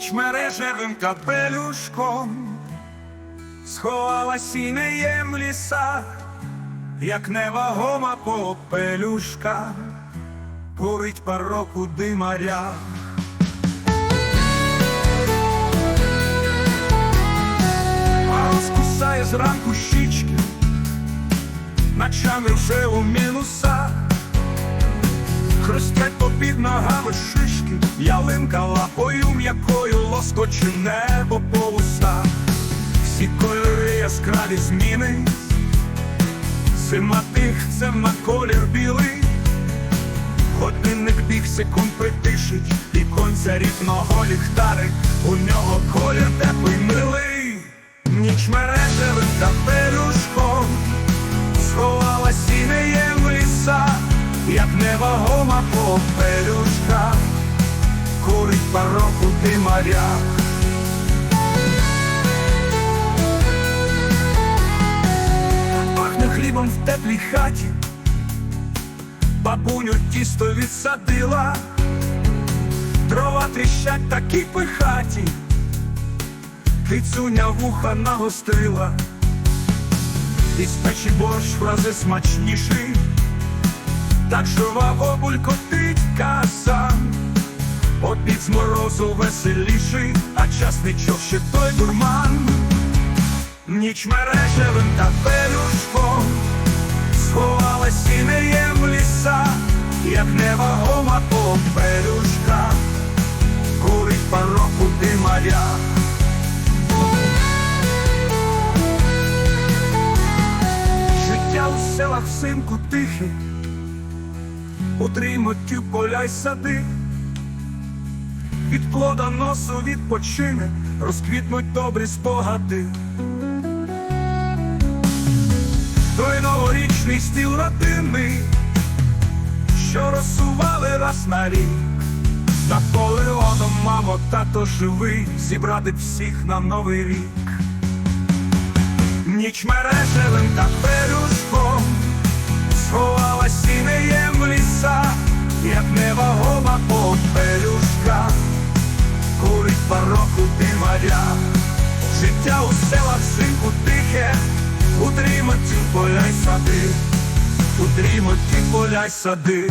Ніч мережевим капелюшком сховалась і не є в лісах, як невагома попелюшка, курить пароку димаря. А розкусає зранку щічки, ночами вже у мінусах. Хрустять попід ногами шишки, ялинка лапою м'якою лоскоче небо по устах. Всі кольори яскраві зміни, зима тих, на колір білий, годинник біг секунд притишить, і конця рідного ліхтарик, у нього колір теплий милий, ніч мережевим та пелюшком. Не в лісах, як невагома попелюшка, курить пароку димаря. Пахне хлібом в теплій хаті, бабуню тісто відсадила, дрова тріщать такі пихаті, кицюня вуха нагострила. Із печі борщ в рази смачніший, так журва обулькотить каса, обід з морозу веселіший, а часничок ще той дурман, ніч мережевим та пелюшком є в ліса, як невагома попелюшка, курить пароку димаря. Життя у селах синку тихе, утримують поля й сади, від плода носу відпочине, розквітнуть добрі спогади. Той новорічний стіл родинний, що розсували раз на рік. Наполеоном, мамо, тато живий, зібрати всіх на новий рік. Ніч мережевим та пелюшком сховалась димаря, життя у селах синку тихе, утрімать ті поля й сади, утрімать ті поля й сади.